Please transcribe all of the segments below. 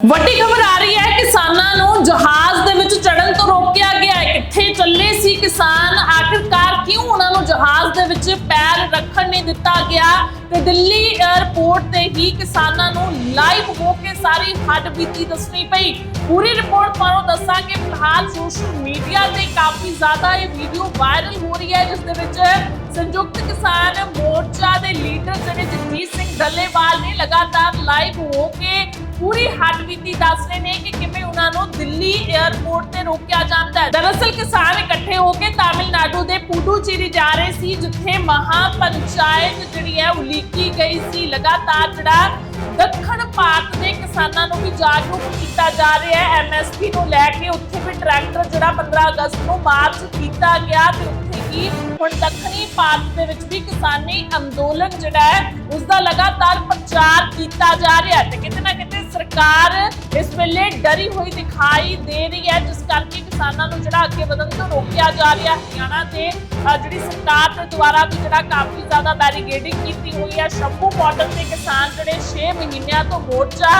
ਵੱਡੀ ਖਬਰ ਆ ਰਹੀ ਹੈ, ਕਿਸਾਨਾਂ ਨੂੰ ਜਹਾਜ਼ ਦੇ ਵਿੱਚ ਚੜਨ ਤੋਂ ਰੋਕਿਆ ਗਿਆ ਹੈ। ਕਿੱਥੇ ਚੱਲੇ ਸੀ ਕਿਸਾਨ? ਆਖਿਰਕਾਰ ਕਿਉਂ ਉਹਨਾਂ ਨੂੰ ਜਹਾਜ਼ ਦੇ ਵਿੱਚ ਪੈਰ ਰੱਖਣ ਨਹੀਂ ਦਿੱਤਾ ਗਿਆ? ਤੇ ਦਿੱਲੀ 에ਅਰਪੋਰਟ ਤੇ ਹੀ ਕਿਸਾਨਾਂ ਨੂੰ ਲਾਈਵ ਹੋ ਕੇ ਸਾਰੀ ਹੱਡ ਦੱਸਣੀ ਪਈ। ਪੂਰੀ ਰਿਪੋਰਟ ਤੁਹਾਨੂੰ ਦੱਸਾਂਗੇ। ਫਿਲਹਾਲ ਸੋਸ਼ਲ ਮੀਡੀਆ ਤੇ ਕਾਫੀ ਜ਼ਿਆਦਾ ਇਹ ਵੀਡੀਓ ਵਾਇਰਲ ਹੋ ਰਹੀ ਹੈ, ਜਿਸ ਦੇ ਵਿੱਚ ਸੰਯੁਕਤ ਕਿਸਾਨ ਮੋਰਚਾ ਦੇ ਲੀਡਰ ਜਿਹੜੇ ਜਗਮੀਤ ਸਿੰਘ ਡੱਲੇਵਾਲ ਨੇ ਲਗਾਤਾਰ ਲਾਈਵ ਹੋ ਕੇ ਪੂਰੀ ਹੱਡਬੀਤੀ ਦੱਸ ਰਹੇ ਨੇ ਕਿ ਕਿਵੇਂ ਉਹਨਾਂ ਨੂੰ ਦਿੱਲੀ 에ਅਰਪੋਰਟ ਤੇ ਰੋਕਿਆ ਜਾਂਦਾ ਹੈ। ਦਰਅਸਲ ਕਿਸਾਨ ਇਕੱਠੇ ਹੋ ਕੇ ਤਾਮਿਲਨਾਡੂ ਦੇ ਪੁਡੂਚੇਰੀ ਜਾ ਰਹੇ ਸੀ, ਜਿੱਥੇ ਮਹਾ ਪੰਚਾਇਤ ਜਿਹੜੀ ਹੈ ਉਲੀਕੀ ਗਈ ਸੀ। ਲਗਾਤਾਰ ਜਿਹੜਾ ਦੱਖਣ ਭਾਰਤ ਦੇ ਕਿਸਾਨਾਂ ਨੂੰ ਵੀ ਜਾਗਰੂਕ ਕੀਤਾ ਜਾ ਰਿਹਾ ਹੈ। ਐਮਐਸਪੀ ਨੂੰ ਲੈ ਕੇ ਉੱਥੇ ਵੀ ਟਰੈਕਟਰ ਜਿਹੜਾ 15 ਅਗਸਤ ਨੂੰ ਮਾਰਚ ਕੀਤਾ ਗਿਆ ਤੇ ਉੱਥੇ ਹੁਣ ਦੱਖਣੀ ਭਾਰਤ ਦੇ ਵਿੱਚ ਵੀ ਕਿਸਾਨੀ ਅੰਦੋਲਨ ਜਿਹੜਾ ਹੈ ਉਸ ਦਾ ਲਗਾਤਾਰ ਪ੍ਰਚਾਰ ਕੀਤਾ ਜਾ ਰਿਹਾ ਤੇ ਕਿਤੇ ਨਾ ਕਿਤੇ ਸਰਕਾਰ ਇਸ ਵੇਲੇ ਡਰੀ ਹੋਈ ਦਿਖਾਈ ਦੇ ਰਹੀ ਹੈ, ਜਿਸ ਕਰਕੇ ਕਿਸਾਨਾਂ ਨੂੰ ਜਿਹੜਾ ਅੱਗੇ ਵਧਣ ਤੋਂ ਰੋਕਿਆ ਜਾ ਰਿਹਾ ਹਰਿਆਣਾ ਦੇ ਜਿਹੜੀ ਸਰਕਾਰ ਦੇ ਦੁਆਰਾ ਵੀ ਜਿਹੜਾ ਕਾਫੀ ਜ਼ਿਆਦਾ ਬੈਰੀਗੇਡਿੰਗ ਕੀਤੀ ਹੋਈ ਹੈ। ਸ਼ੰਭੂ ਬਾਰਡਰ ਤੇ ਕਿਸਾਨ ਜਿਹੜੇ 6 ਮਹੀਨਿਆਂ ਤੋਂ ਮੋਰਚਾ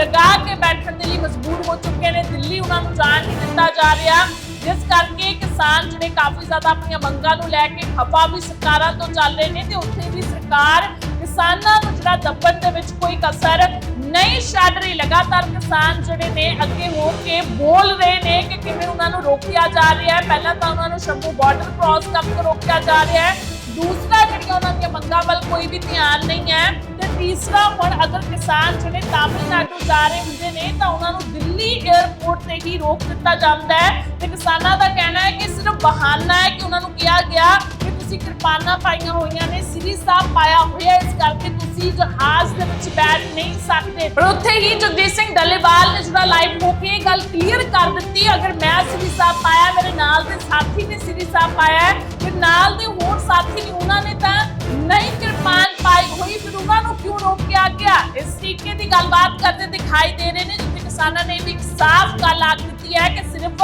ਲਗਾ ਕੇ ਬੈਠਣ ਦੇ ਲਈ ਮਜਬੂਰ ਹੋ ਚੁੱਕੇ ਨੇ। ਦਿੱਲੀ ਉਹਨਾਂ ਨੂੰ ਜਾਣ ਨਹੀਂ ਦਿੱਤਾ ਜਾ ਰਿਹਾ। ਜਿਸ ਕਰਕੇ ਕਿਸਾਨ ਜਿਹੜੇ ਕਾਫੀ ਜ਼ਿਆਦਾ ਆਪਣੀਆਂ ਮੰਗਾਂ ਨੂੰ ਲੈ ਕੇ ਖਪਾ ਵੀ ਸਰਕਾਰਾਂ ਤੋਂ ਚੱਲ ਰਹੇ ਨੇ ਤੇ ਉੱਥੇ ਵੀ ਸਰਕਾਰ ਕਿਸਾਨਾਂ ਨੂੰ ਜਿਹੜਾ ਦੱਬਣ ਦੇ ਵਿੱਚ ਕੋਈ ਕਸਰ ਨਹੀਂ ਛੱਡ ਰਹੀ। ਲਗਾਤਾਰ ਕਿਸਾਨ ਜਿਹੜੇ ਨੇ ਅੱਗੇ ਹੋ ਕੇ ਬੋਲ ਰਹੇ ਨੇ ਕਿ ਕਿਵੇਂ ਉਹਨਾਂ ਨੂੰ ਰੋਕਿਆ ਜਾ ਰਿਹਾ ਹੈ। ਪਹਿਲਾਂ ਤਾਂ ਉਹਨਾਂ ਨੂੰ ਸ਼ੰਭੂ ਬਾਰਡਰ ਕ੍ਰਾਸ ਕਰਨ ਤੋਂ ਰੋਕਿਆ ਜਾ ਰਿਹਾ ਹੈ। ਦੂਸਰਾ ਜਿਹੜੀਆਂ ਉਹਨਾਂ ਦੀਆਂ ਮੰਗਾਂ ਵੱਲ ਕੋਈ ਵੀ ਧਿਆਨ ਨਹੀਂ ਹੈ ਤੇ ਤੀਸਰਾ ਹੁਣ ਅਗਰ ਕਿਸਾਨ ਜਿਹੜੇ ਤਾਮਿਲਨਾਡੂ ਜਾ ਰਹੇ ਹੁੰਦੇ ਨੇ ਤਾਂ ਉਹਨਾਂ ਨੂੰ ਦਿੱਲੀ 에ਅਰਪੋਰਟ ਤੇ ਹੀ ਰੋਕ ਦਿੱਤਾ ਜਾਂਦਾ ਹੈ ਤੇ ਕਿਸਾਨਾਂ ਦਾ ਕਹਿਣਾ ਹੈ ਕਿ ਸਿਰਫ ਬਹਾਨਾ ਹੈ ਕਿ ਉਹਨਾਂ ਨੂੰ ਕਿਹਾ ਗਿਆ ਕਿ ਤੁਸੀਂ ਕਿਰਪਾਨਾਂ ਪਾਈਆਂ ਹੋਈਆਂ ਨੇ, ਸ੍ਰੀ ਸਾਹਿਬ ਪਾਇਆ ਹੋਇਆ ਇਸ ਕਰਕੇ ਤੁਸੀਂ ਜਹਾਜ਼ ਦੇ ਵਿੱਚ ਬੈਠ ਨਹੀਂ ਸਕਦੇ। ਪਰ ਉੱਥੇ ਹੀ ਜਗਦੀਸ਼ ਸਿੰਘ ਡੱਲੇਵਾਲ ਨੇ ਜਿਹੜਾ ਲਾਈਵ ਹੋ ਕੇ ਇਹ ਗੱਲ ਕਲੀਅਰ ਕਰ ਦਿੱਤੀ, ਅਗਰ ਮੈਂ ਸ੍ਰੀ ਸਾਹਿਬ ਪਾਇਆ, ਮੇਰੇ ਨਾਲ ਦੇ ਸਾਥੀ ਨੇ ਸ੍ਰੀ ਸਾਹਿਬ ਪਾਇਆ ਤੇ ਨਾਲ ਦੇ ਹੋਰ ਸਾਥੀ ਨੇ ਉਹਨਾਂ ਨੇ ਤਾਂ ਨਹੀਂ ਕਿਰਪਾਨ ਪਾਈ ਹੋਈ। ਫਿਰ ਉਹਨਾਂ ਨੂੰ ਕਿਉਂ ਰੋਕਿਆ ਗਿਆ? ਇਸ ਤਰੀਕੇ ਦੀ ਗੱਲਬਾਤ ਕਰਦੇ ਦਿਖਾਈ ਦੇ ਰਹੇ ਨੇ, ਜਿੱਥੇ ਕਿਸਾਨਾਂ ਨੇ ਵੀ ਇੱਕ ਸਾਫ਼ ਗੱਲ ਆਖ ਦਿੱਤੀ ਹੈ ਕਿ ਸਿਰਫ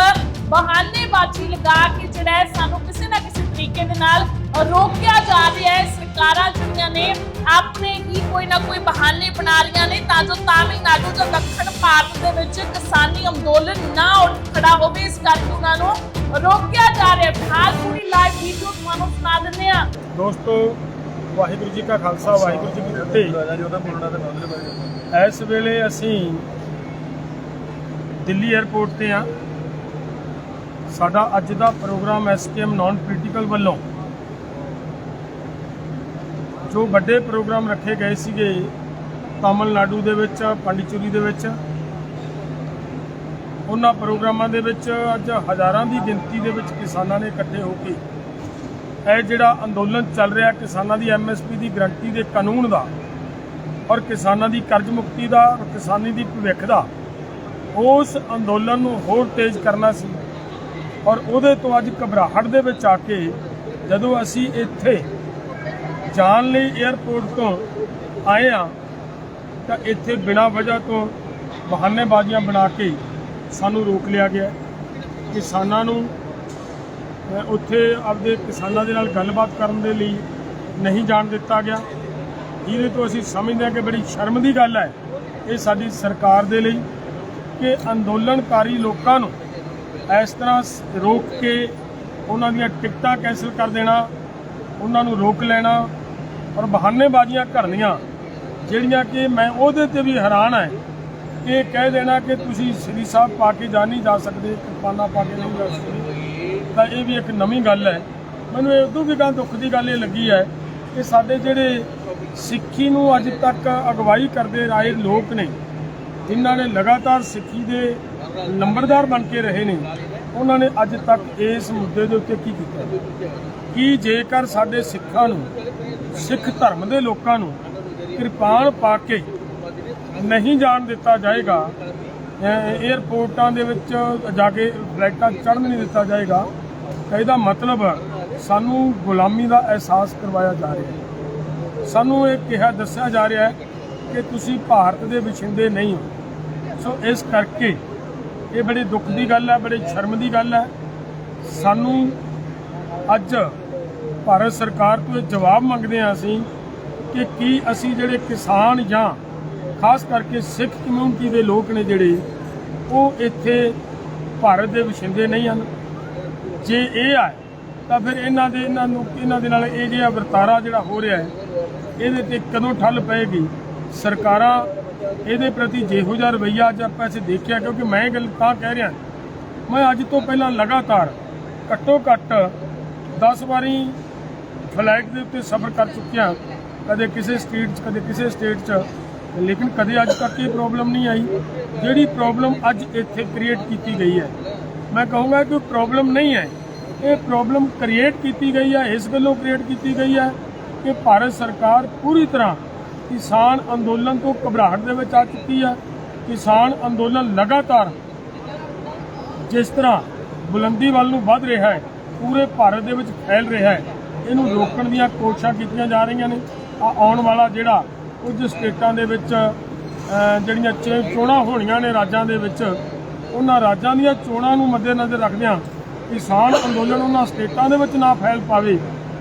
ਬਹਾਨੇਬਾਜ਼ੀ ਲਗਾ ਕੇ ਜਿਹੜਾ ਹੈ ਸਾਨੂੰ ਕਿਸੇ ਨਾ ਕਿਸੇ ਤਰੀਕੇ ਦੇ ਨਾਲ ਰੋਕਿਆ ਜਾ ਰਿਹਾ ਹੈ। ਸਰਕਾਰਾਂ ਜਿਹੜੀਆਂ ਨੇ ਆਪਣੇ ਹੀ ਕੋਈ ਨਾ ਕੋਈ ਬਹਾਨੇ ਬਣਾ ਰਹੀਆਂ ਨੇ ਤਾਂ ਜੋ ਤਾਮਿਲਨਾਡੂ ਜਾਂ ਦੱਖਣ ਭਾਰਤ ਦੇ ਵਿੱਚ ਕਿਸਾਨੀ ਅੰਦੋਲਨ ਨਾ ਉੱਠ ਖੜਾ ਹੋਵੇ। ਇਸ ਕਰਕੇ ਉਹਨਾਂ ਨੂੰ ਰੋਕਿਆ ਜਾ ਰਿਹਾ ਫਿਲਹਾਲ ਪੂਰੀ ਲਾਈਵ ਵੀਡੀਓ ਤੁਹਾਨੂੰ ਸੁਣਾ ਦਿੰਦੇ ਆ ਦੋਸਤੋ, ਵਾਹਿਗੁਰੂ ਜੀ ਕਾ ਖਾਲਸਾ, ਵਾਹਿਗੁਰੂ ਜੀ ਕੀ ਫਤਿਹ। ਇਸ ਵੇਲੇ ਅਸੀਂ ਦਿੱਲੀ 에ਅਰਪੋਰਟ ਤੇ ਆ ਸਾਡਾ ਅੱਜ ਦਾ ਪ੍ਰੋਗਰਾਮ ਐਸਕੇਐਮ ਨਾਨ ਪੋਲੀਟੀਕਲ ਵੱਲੋਂ ਜੋ ਵੱਡੇ ਪ੍ਰੋਗਰਾਮ ਰੱਖੇ ਗਏ ਸੀਗੇ ਤਾਮਿਲਨਾਡੂ ਦੇ ਵਿੱਚ, ਪੰਡਿਚੇਰੀ ਦੇ ਵਿੱਚ, ਉਹਨਾਂ ਪ੍ਰੋਗਰਾਮਾਂ ਦੇ ਵਿੱਚ ਅੱਜ ਹਜ਼ਾਰਾਂ ਦੀ ਗਿਣਤੀ ਦੇ ਵਿੱਚ ਕਿਸਾਨਾਂ ਨੇ ਇਕੱਠੇ ਹੋ ਕੇ ਇਹ ਜਿਹੜਾ ਅੰਦੋਲਨ ਚੱਲ ਰਿਹਾ ਕਿਸਾਨਾਂ ਦੀ ਐਮਐਸਪੀ ਦੀ ਗਰੰਟੀ ਦੇ ਕਾਨੂੰਨ ਦਾ ਔਰ ਕਿਸਾਨਾਂ ਦੀ ਕਰਜ਼ ਮੁਕਤੀ ਦਾ ਔਰ ਕਿਸਾਨੀ ਦੀ ਭਵਿੱਖ ਦਾ, ਉਸ ਅੰਦੋਲਨ ਨੂੰ ਹੋਰ ਤੇਜ਼ ਕਰਨਾ ਸੀ। ਔਰ ਉਹਦੇ ਤੋਂ ਅੱਜ ਘਬਰਾਹਟ ਦੇ ਵਿੱਚ ਆ ਕੇ ਜਦੋਂ ਅਸੀਂ ਇੱਥੇ ਜਾਣ ਲਈ 에ਅਰਪੋਰਟ ਤੋਂ ਆਏ ਆ ਤਾਂ ਇੱਥੇ ਬਿਨਾਂ ਵਜ੍ਹਾ ਤੋਂ ਬਹਾਨੇਬਾਜ਼ੀਆਂ ਬਣਾ ਕੇ ਸਾਨੂੰ ਰੋਕ ਲਿਆ ਗਿਆ। ਕਿਸਾਨਾਂ ਨੂੰ ਉੱਥੇ ਆਪਦੇ ਕਿਸਾਨਾਂ ਦੇ ਨਾਲ ਗੱਲਬਾਤ ਕਰਨ ਦੇ ਲਈ ਨਹੀਂ ਜਾਣ ਦਿੱਤਾ ਗਿਆ। ਜਿਹਦੇ ਤੋਂ ਅਸੀਂ ਸਮਝਦੇ ਹਾਂ ਕਿ ਬੜੀ ਸ਼ਰਮ ਦੀ ਗੱਲ ਹੈ ਇਹ ਸਾਡੀ ਸਰਕਾਰ ਦੇ ਲਈ ਕਿ ਅੰਦੋਲਨਕਾਰੀ ਲੋਕਾਂ ਨੂੰ ਇਸ ਤਰ੍ਹਾਂ ਰੋਕ ਕੇ ਉਹਨਾਂ ਦੀਆਂ ਟਿਕਟਾਂ ਕੈਂਸਲ ਕਰ ਦੇਣਾ, ਉਹਨਾਂ ਨੂੰ ਰੋਕ ਲੈਣਾ ਔਰ ਬਹਾਨੇਬਾਜ਼ੀਆਂ ਕਰਨੀਆਂ, ਜਿਹੜੀਆਂ ਕਿ ਮੈਂ ਉਹਦੇ ਤੇ ਵੀ ਹੈਰਾਨ ਹੈ ਕਿ ਕਹਿ ਦੇਣਾ ਕਿ ਤੁਸੀਂ ਸ੍ਰੀ ਸਾਹਿਬ ਪਾ ਕੇ ਜਾ ਨਹੀਂ ਜਾ ਸਕਦੇ, ਕਿਰਪਾਨਾਂ ਪਾ ਕੇ ਨਹੀਂ ਜਾ ਸਕਦੇ। ਤਾਂ ਇਹ ਵੀ ਇੱਕ ਨਵੀਂ ਗੱਲ ਹੈ। ਮੈਨੂੰ ਇਹ ਉਦੋਂ ਵੀ ਗੱਲ ਦੁੱਖ ਦੀ ਗੱਲ ਇਹ ਲੱਗੀ ਹੈ ਕਿ ਸਾਡੇ ਜਿਹੜੇ ਸਿੱਖੀ ਨੂੰ ਅੱਜ ਤੱਕ ਅਗਵਾਈ ਕਰਦੇ ਆਏ ਲੋਕ ਨੇ, ਜਿਨ੍ਹਾਂ ਨੇ ਲਗਾਤਾਰ ਸਿੱਖੀ ਦੇ ਨੰਬਰਦਾਰ ਬਣ ਕੇ ਰਹੇ ਨੇ, ਉਹਨਾਂ ਨੇ ਅੱਜ ਤੱਕ ਇਸ ਮੁੱਦੇ ਦੇ ਉੱਤੇ ਕੀ ਕੀਤਾ? ਕਿ ਜੇਕਰ ਸਾਡੇ ਸਿੱਖਾਂ ਨੂੰ, ਸਿੱਖ ਧਰਮ ਦੇ ਲੋਕਾਂ ਨੂੰ ਕਿਰਪਾਨ ਪਾ ਕੇ ਨਹੀਂ ਜਾਣ ਦਿੱਤਾ ਜਾਏਗਾ, ਅਹ ਦੇ ਵਿੱਚ ਜਾ ਕੇ ਫਲਾਈਟਾਂ ਚੜ੍ਹਨ ਨਹੀਂ ਦਿੱਤਾ ਜਾਏਗਾ, ਤਾਂ ਇਹਦਾ ਮਤਲਬ ਸਾਨੂੰ ਗੁਲਾਮੀ ਦਾ ਅਹਿਸਾਸ ਕਰਵਾਇਆ ਜਾ ਰਿਹਾ ਹੈ। ਸਾਨੂੰ ਇਹ ਕਿਹਾ, ਦੱਸਿਆ ਜਾ ਰਿਹਾ ਹੈ ਕਿ ਤੁਸੀਂ ਭਾਰਤ ਦੇ ਵਸਿੰਦੇ ਨਹੀਂ ਹੋ। ਸੋ ਇਸ ਕਰਕੇ ਇਹ ਬੜੇ ਦੁੱਖ ਦੀ ਗੱਲ ਹੈ ਬੜੇ ਸ਼ਰਮ ਦੀ ਗੱਲ ਹੈ ਸਾਨੂੰ ਅੱਜ ਭਾਰਤ ਸਰਕਾਰ ਤੋਂ ਇਹ ਜਵਾਬ ਮੰਗਦੇ ਹਾਂ ਅਸੀਂ ਕਿ ਕੀ ਅਸੀਂ ਜਿਹੜੇ ਕਿਸਾਨ ਜਾਂ ਖਾਸ ਕਰਕੇ ਸਿੱਖ ਕਮਿਊਨਿਟੀ ਦੇ ਲੋਕ ਨੇ ਜਿਹੜੇ, ਉਹ ਇੱਥੇ ਭਾਰਤ ਦੇ ਵਸਿੰਦੇ ਨਹੀਂ ਹਨ। ਜੇ ਇਹ ਆ ਤਾਂ ਫਿਰ ਇਹਨਾਂ ਦੇ, ਇਹਨਾਂ ਨੂੰ, ਇਹਨਾਂ ਦੇ ਨਾਲ ਇਹ ਜਿਹੜਾ ਵਰਤਾਰਾ ਜਿਹੜਾ ਹੋ ਰਿਹਾ ਹੈ, ਇਹਦੇ ਤੇ ਕਦੋਂ ਠੱਲ ਪਏਗੀ? ਸਰਕਾਰਾਂ ਇਹਦੇ ਪ੍ਰਤੀ ਜਿਹੋ ਜਿਹਾ ਰਵੱਈਆ ਅੱਜ ਆਪਾਂ ਅਸੀਂ ਦੇਖਿਆ, ਕਿਉਂਕਿ ਮੈਂ ਇਹ ਗੱਲ ਤਾਂ ਕਹਿ ਰਿਹਾ, ਮੈਂ ਅੱਜ ਤੋਂ ਪਹਿਲਾਂ ਲਗਾਤਾਰ ਘੱਟੋ ਘੱਟ 10 ਵਾਰੀ ਫਲਾਈਟ ਦੇ ਉੱਤੇ ਸਫ਼ਰ ਕਰ ਚੁੱਕਿਆ, ਕਦੇ ਕਿਸੇ ਸਟੇਟ 'ਚ, ਕਦੇ ਕਿਸੇ ਸਟੇਟ 'ਚ, ਲੇਕਿਨ ਕਦੇ ਅੱਜ ਤੱਕ ਇਹ ਪ੍ਰੋਬਲਮ ਨਹੀਂ ਆਈ। ਜਿਹੜੀ ਪ੍ਰੋਬਲਮ ਅੱਜ ਇੱਥੇ ਕ੍ਰੀਏਟ ਕੀਤੀ ਗਈ ਹੈ, ਮੈਂ ਕਹੂੰਗਾ ਕਿ ਪ੍ਰੋਬਲਮ ਨਹੀਂ ਹੈ। ਇਹ ਪ੍ਰੋਬਲਮ ਕ੍ਰੀਏਟ ਕੀਤੀ ਗਈ ਹੈ, ਇਸ ਗੱਲੋਂ ਕ੍ਰੀਏਟ ਕੀਤੀ ਗਈ ਹੈ ਕਿ ਭਾਰਤ ਸਰਕਾਰ ਪੂਰੀ ਤਰ੍ਹਾਂ ਕਿਸਾਨ ਅੰਦੋਲਨ ਤੋਂ ਘਬਰਾਹਟ ਦੇ ਵਿੱਚ ਆ ਚੁੱਕੀ ਹੈ। ਕਿਸਾਨ ਅੰਦੋਲਨ ਲਗਾਤਾਰ ਜਿਸ ਤਰ੍ਹਾਂ ਬੁਲੰਦੀ ਵੱਲ ਨੂੰ ਵੱਧ ਰਿਹਾ ਹੈ, ਪੂਰੇ ਭਾਰਤ ਦੇ ਵਿੱਚ ਫੈਲ ਰਿਹਾ ਹੈ, ਇਹਨੂੰ ਰੋਕਣ ਦੀਆਂ ਕੋਸ਼ਿਸ਼ਾਂ ਕੀਤੀਆਂ ਜਾ ਰਹੀਆਂ ਨੇ। ਆ ਆਉਣ ਵਾਲਾ ਜਿਹੜਾ ਕੁਝ ਸਟੇਟਾਂ ਦੇ ਵਿੱਚ ਜਿਹੜੀਆਂ ਚੇ- ਚੋਣਾਂ ਹੋਣੀਆਂ ਨੇ ਰਾਜਾਂ ਦੇ ਵਿੱਚ, ਉਹਨਾਂ ਰਾਜਾਂ ਦੀਆਂ ਚੋਣਾਂ ਨੂੰ ਮੱਦੇਨਜ਼ਰ ਰੱਖਦਿਆਂ ਕਿਸਾਨ ਅੰਦੋਲਨ ਉਹਨਾਂ ਸਟੇਟਾਂ ਦੇ ਵਿੱਚ ਨਾ ਫੈਲ ਪਾਵੇ,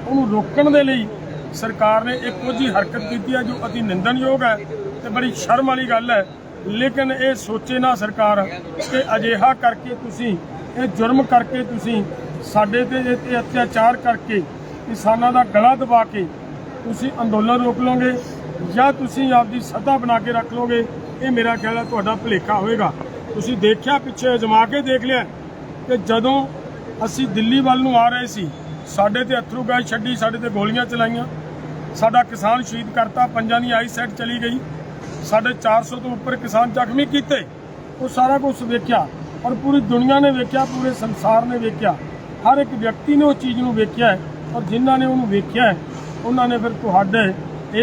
ਉਹਨੂੰ ਰੋਕਣ ਦੇ ਲਈ ਸਰਕਾਰ ਨੇ ਇੱਕ ਕੁਝ ਹੀ ਹਰਕਤ ਕੀਤੀ ਹੈ ਜੋ ਅਤੀ ਨਿੰਦਣਯੋਗ ਹੈ ਤੇ ਬੜੀ ਸ਼ਰਮ ਵਾਲੀ ਗੱਲ ਹੈ। ਲੇਕਿਨ ਇਹ ਸੋਚੇ ਨਾ ਸਰਕਾਰ ਕਿ ਅਜਿਹਾ ਕਰਕੇ ਤੁਸੀਂ, ਇਹ ਜੁਰਮ ਕਰਕੇ ਤੁਸੀਂ ਸਾਡੇ ਤੇ ਇਹ ਅਤਿਆਚਾਰ ਕਰਕੇ ਕਿਸਾਨਾਂ ਦਾ ਗਲਾ ਦਬਾ ਕੇ ਤੁਸੀਂ ਅੰਦੋਲਨ ਰੋਕ ਲਓਗੇ ਜਾਂ ਤੁਸੀਂ ਆਪਦੀ ਸੱਤਾ ਬਣਾ ਕੇ ਰੱਖ ਲਓਗੇ, ਇਹ ਮੇਰਾ ਖਿਆਲ ਹੈ ਤੁਹਾਡਾ ਭੁਲੇਖਾ ਹੋਵੇਗਾ। ਤੁਸੀਂ ਦੇਖਿਆ ਪਿੱਛੇ ਅਜਮਾ ਕੇ ਦੇਖ ਲਿਆ ਕਿ ਜਦੋਂ ਅਸੀਂ ਦਿੱਲੀ ਵੱਲ ਨੂੰ ਆ ਰਹੇ ਸੀ, ਸਾਡੇ ਤੇ ਅਥਰੂ ਗੈਸ ਛੱਡੀ, ਸਾਡੇ ਤੇ ਗੋਲੀਆਂ ਚਲਾਈਆਂ। ਸਾਡਾ ਕਿਸਾਨ ਸ਼ਹੀਦ ਕਰਤਾ, ਪੰਜਾਂ ਦੀ ਆਈ ਸੈਟ ਚਲੀ ਗਈ। ਸਾਡੇ 400 ਤੋਂ ਉੱਪਰ ਕਿਸਾਨ ਜ਼ਖਮੀ ਕੀਤੇ। ਉਹ ਸਾਰਾ ਕੁਝ ਵੇਖਿਆ, ਔਰ ਪੂਰੀ ਦੁਨੀਆ ਨੇ ਵੇਖਿਆ, ਪੂਰੇ ਸੰਸਾਰ ਨੇ ਵੇਖਿਆ। ਹਰ ਇੱਕ ਵਿਅਕਤੀ ਨੇ ਉਹ ਚੀਜ਼ ਨੂੰ ਵੇਖਿਆ ਹੈ, ਔਰ ਜਿਨ੍ਹਾਂ ਨੇ ਉਹਨੂੰ ਵੇਖਿਆ ਹੈ, ਉਹਨਾਂ ਨੇ ਫਿਰ ਤੁਹਾਡੇ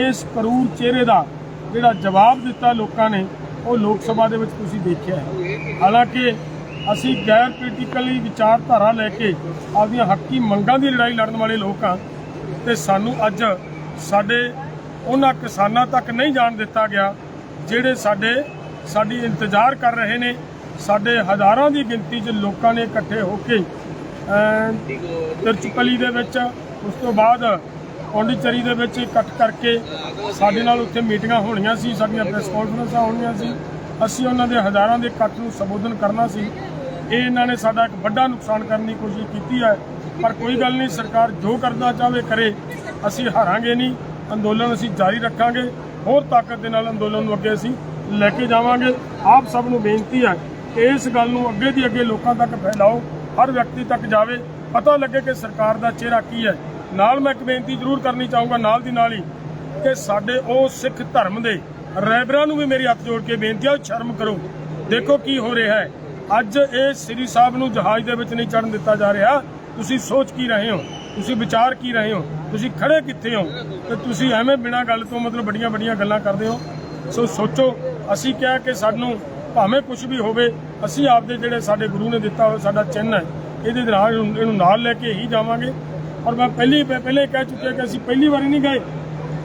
ਇਸ ਕਰੂਰ ਚਿਹਰੇ ਦਾ ਜਿਹੜਾ ਜਵਾਬ ਦਿੱਤਾ ਲੋਕਾਂ ਨੇ, ਉਹ ਲੋਕ ਸਭਾ ਦੇ ਵਿੱਚ ਤੁਸੀਂ ਦੇਖਿਆ ਹੈ। ਹਾਲਾਂਕਿ ਅਸੀਂ ਗੈਰ ਪੋਲੀਟੀਕਲੀ ਵਿਚਾਰਧਾਰਾ ਲੈ ਕੇ ਆਪਦੀਆਂ ਹੱਕੀ ਮੰਗਾਂ ਦੀ ਲੜਾਈ ਲੜਨ ਵਾਲੇ ਲੋਕ ਹਾਂ, ਤੇ ਸਾਨੂੰ ਅੱਜ ਸਾਡੇ ਉਹਨਾਂ ਕਿਸਾਨਾਂ ਤੱਕ ਨਹੀਂ ਜਾਣ ਦਿੱਤਾ ਗਿਆ ਜਿਹੜੇ ਸਾਡੇ ਸਾਡੀ ਇੰਤਜ਼ਾਰ ਕਰ ਰਹੇ ਨੇ ਸਾਡੇ ਹਜ਼ਾਰਾਂ ਦੀ ਗਿਣਤੀ 'ਚ ਲੋਕਾਂ ਨੇ ਇਕੱਠੇ ਹੋ ਕੇ ਅਮ, ਦੇ ਵਿੱਚ ਉਸ ਤੋਂ ਬਾਅਦ ਪੌਂਡੀਚੇਰੀ ਦੇ ਵਿੱਚ ਇਕੱਠ ਕਰਕੇ ਸਾਡੇ ਨਾਲ ਉੱਥੇ ਮੀਟਿੰਗਾਂ ਹੋਣੀਆਂ ਸੀ ਸਾਡੀਆਂ ਪ੍ਰੈਸ ਕਾਨਫਰੰਸਾਂ ਹੋਣੀਆਂ ਸੀ। ਅਸੀਂ ਉਹਨਾਂ ਦੇ ਹਜ਼ਾਰਾਂ ਦੇ ਇਕੱਠ ਨੂੰ ਸੰਬੋਧਨ ਕਰਨਾ ਸੀ। ਇਹ ਇਹਨਾਂ ਨੇ ਸਾਡਾ ਇੱਕ ਵੱਡਾ ਨੁਕਸਾਨ ਕਰਨ ਦੀ ਕੋਸ਼ਿਸ਼ ਕੀਤੀ ਹੈ। ਪਰ ਕੋਈ ਗੱਲ ਨਹੀਂ, ਸਰਕਾਰ ਜੋ ਕਰਨਾ ਚਾਹਵੇ ਕਰੇ। ਅਸੀਂ ਹਾਰਾਂਗੇ ਨਹੀਂ, ਅੰਦੋਲਨ ਅਸੀਂ ਜਾਰੀ ਰੱਖਾਂਗੇ। ਹੋਰ ਤਾਕਤ ਦੇ ਨਾਲ ਅੰਦੋਲਨ ਨੂੰ ਅੱਗੇ ਅਸੀਂ ਲੈ ਕੇ ਜਾਵਾਂਗੇ। ਆਪ ਸਭ ਨੂੰ ਬੇਨਤੀ ਹੈ ਕਿ ਇਸ ਗੱਲ ਨੂੰ ਅੱਗੇ ਦੀ ਅੱਗੇ ਲੋਕਾਂ ਤੱਕ ਫੈਲਾਓ, ਹਰ ਵਿਅਕਤੀ ਤੱਕ ਜਾਵੇ। ਪਤਾ ਲੱਗੇ ਕਿ ਸਰਕਾਰ ਦਾ ਚਿਹਰਾ ਕੀ ਹੈ। ਨਾਲ ਮੈਂ ਇੱਕ ਬੇਨਤੀ ਜ਼ਰੂਰ ਕਰਨੀ ਚਾਹੂੰਗਾ, ਨਾਲ ਦੀ ਨਾਲ ਹੀ, ਕਿ ਸਾਡੇ ਉਹ ਸਿੱਖ ਧਰਮ ਦੇ ਰਹਿਬਰਾਂ ਨੂੰ ਵੀ ਮੇਰੀ ਹੱਥ ਜੋੜ ਕੇ ਬੇਨਤੀ ਆ ਸ਼ਰਮ ਕਰੋ। ਦੇਖੋ ਕੀ ਹੋ ਰਿਹਾ ਹੈ। ਅੱਜ ਇਹ ਸ੍ਰੀ ਸਾਹਿਬ ਨੂੰ ਜਹਾਜ਼ ਦੇ ਵਿੱਚ ਨਹੀਂ ਚੜਨ ਦਿੱਤਾ ਜਾ ਰਿਹਾ। ਤੁਸੀਂ ਸੋਚ ਕੀ ਰਹੇ ਹੋ? ਤੁਸੀਂ ਵਿਚਾਰ ਕੀ ਰਹੇ ਹੋ? ਤੁਸੀਂ ਖੜੇ ਕਿੱਥੇ ਹੋ? ਤੇ ਤੁਸੀਂ ਐਵੇਂ ਬਿਨਾਂ ਗੱਲ ਤੋਂ ਮਤਲਬ ਵੱਡੀਆਂ ਵੱਡੀਆਂ ਗੱਲਾਂ ਕਰਦੇ ਹੋ? ਸੋ ਸੋਚੋ, ਅਸੀਂ ਕਿਹਾ ਕਿ ਸਾਨੂੰ ਭਾਵੇਂ ਕੁਝ ਵੀ ਹੋਵੇ, ਅਸੀਂ ਆਪਦੇ ਜਿਹੜੇ ਸਾਡੇ ਗੁਰੂ ਨੇ ਦਿੱਤਾ ਹੋਇਆ ਸਾਡਾ ਚਿੰਨ੍ਹ ਹੈ, ਇਹਦੇ ਨਾਲ ਇਹਨੂੰ ਨਾਲ ਲੈ ਕੇ ਹੀ ਜਾਵਾਂਗੇ। ਔਰ ਮੈਂ ਪਹਿਲੀ ਪਹਿਲੇ ਕਹਿ ਚੁੱਕਿਆ ਕਿ ਅਸੀਂ ਪਹਿਲੀ ਵਾਰੀ ਨਹੀਂ ਗਏ।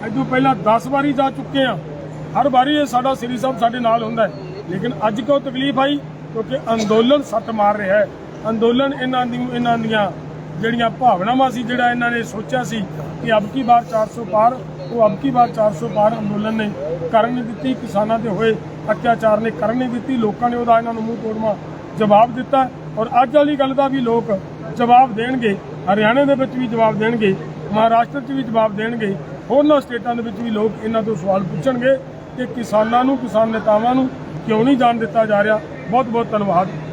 ਅੱਜ ਪਹਿਲਾਂ 10 ਵਾਰੀ ਜਾ ਚੁੱਕੇ ਆ ਹਰ ਵਾਰੀ ਇਹ ਸਾਡਾ ਸ੍ਰੀ ਸਾਹਿਬ ਸਾਡੇ ਨਾਲ ਹੁੰਦਾ ਹੈ। ਲੇਕਿਨ ਅੱਜ ਕਿਉਂ ਤਕਲੀਫ ਆਈ? ਕਿਉਂਕਿ ਅੰਦੋਲਨ ਸੱਟ ਮਾਰ ਰਿਹਾ ਹੈ। ਅੰਦੋਲਨ ਇਹਨਾਂ ਦੀ ਇਹਨਾਂ ਦੀਆਂ ਜਿਹੜੀਆਂ ਭਾਵਨਾਵਾਂ ਸੀ, ਜਿਹੜਾ ਇਹਨਾਂ ਨੇ ਸੋਚਿਆ ਸੀ ਕਿ ਅਬ ਕੀ ਬਾਰ 400 ਪਾਰ, ਉਹ ਅਬ ਕੀ ਬਾਰ 400 ਪਾਰ ਅੰਦੋਲਨ ਨੇ ਕਰਨ ਨਹੀਂ ਦਿੱਤੀ, ਕਿਸਾਨਾਂ ਦੇ ਹੋਏ ਅਤਿਆਚਾਰ ਨੇ ਕਰਨ ਨਹੀਂ ਦਿੱਤੀ, ਲੋਕਾਂ ਨੇ ਉਹਦਾ ਇਹਨਾਂ ਨੂੰ ਮੂੰਹ ਤੋੜਵਾ ਜਵਾਬ ਦਿੱਤਾ ਔਰ ਅੱਜ ਵਾਲੀ ਗੱਲ ਦਾ ਵੀ ਲੋਕ ਜਵਾਬ ਦੇਣਗੇ, ਹਰਿਆਣੇ ਦੇ ਵਿੱਚ ਵੀ ਜਵਾਬ ਦੇਣਗੇ, ਮਹਾਰਾਸ਼ਟਰ 'ਚ ਵੀ ਜਵਾਬ ਦੇਣਗੇ, ਹੋਰਨਾਂ ਸਟੇਟਾਂ ਦੇ ਵਿੱਚ ਵੀ ਲੋਕ ਇਹਨਾਂ ਤੋਂ ਸਵਾਲ ਪੁੱਛਣਗੇ ਕਿ ਕਿਸਾਨਾਂ ਨੂੰ, ਕਿਸਾਨ ਨੇਤਾਵਾਂ ਨੂੰ ਕਿਉਂ ਨਹੀਂ ਜਾਣ ਦਿੱਤਾ ਜਾ ਰਿਹਾ? ਬਹੁਤ ਬਹੁਤ ਧੰਨਵਾਦ।